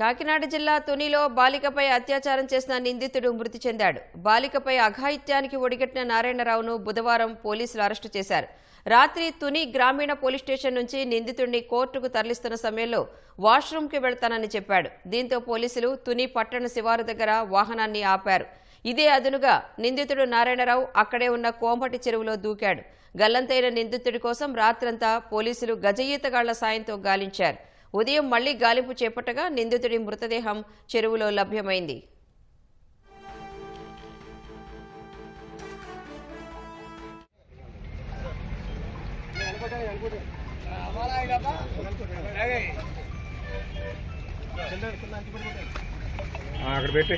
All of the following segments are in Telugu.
కాకినాడ జిల్లా తునిలో బాలికపై అత్యాచారం చేసిన నిందితుడు మృతి చెందాడు. బాలికపై అఘాయిత్యానికి ఒడిగట్టిన నారాయణరావును బుధవారం పోలీసులు అరెస్టు చేశారు. రాత్రి తుని గ్రామీణ పోలీస్ స్టేషన్ నుంచి నిందితుడిని కోర్టుకు తరలిస్తున్న సమయంలో వాష్రూమ్కి వెళ్తానని చెప్పాడు. దీంతో పోలీసులు తుని పట్టణ శివారు దగ్గర వాహనాన్ని ఆపారు. ఇదే అదునుగా నిందితుడు నారాయణరావు అక్కడే ఉన్న కోంపటి చెరువులో దూకాడు. గల్లంతైన నిందితుడి కోసం రాత్రంతా పోలీసులు గజయీతగాళ్ళ సాయంతో గాలించారు. ఉదయం మళ్ళీ గాలింపు చేపట్టగా నిందితుడి మృతదేహం చెరువులో లభ్యమైంది. అక్కడ పెట్టి.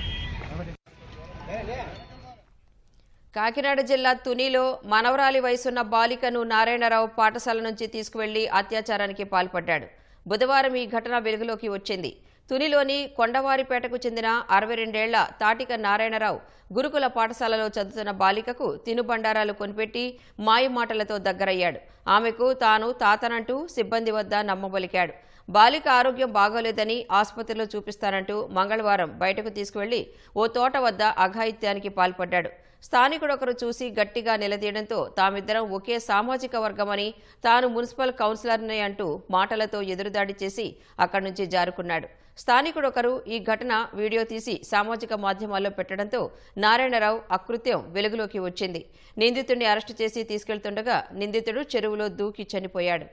కాకినాడ జిల్లా తునిలో మనవరాలి వయసున్న బాలికను నారాయణరావు పాఠశాల నుంచి తీసుకువెళ్ళి అత్యాచారానికి పాల్పడ్డాడు. బుధవారం ఈ ఘటన వెలుగులోకి వచ్చింది. తునిలోని కొండవారిపేటకు చెందిన అరవై రెండేళ్ళ తాటిక నారాయణరావు గురుకుల పాఠశాలలో చదువుతున్న బాలికకు తినుబండారాలు కొనిపెట్టి మాయమాటలతో దగ్గరయ్యాడు. ఆమెకు తాను తాతనంటూ సిబ్బంది వద్ద నమ్మబలికాడు. బాలిక ఆరోగ్యం బాగోలేదని ఆసుపత్రిలో చూపిస్తానంటూ మంగళవారం బయటకు తీసుకువెళ్ళి ఓ తోట వద్ద అఘాయిత్యానికి పాల్పడ్డాడు. స్థానికుడొకరు చూసి గట్టిగా నిలదీయడంతో తామిద్దరం ఒకే సామాజిక వర్గమని తాను మున్సిపల్ కౌన్సిలర్ని అంటూ మాటలతో ఎదురుదాడి చేసి అక్కడి నుంచి జారుకున్నాడు. స్థానికుడొకరు ఈ ఘటన వీడియో తీసి సామాజిక మాధ్యమాల్లో పెట్టడంతో నారాయణరావు అకృత్యం వెలుగులోకి వచ్చింది. నిందితుడిని అరెస్టు చేసి తీసుకెళ్తుండగా నిందితుడు చెరువులో దూకి చనిపోయాడు.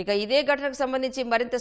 ఇక ఇదే ఘటనకు సంబంధించి మరింత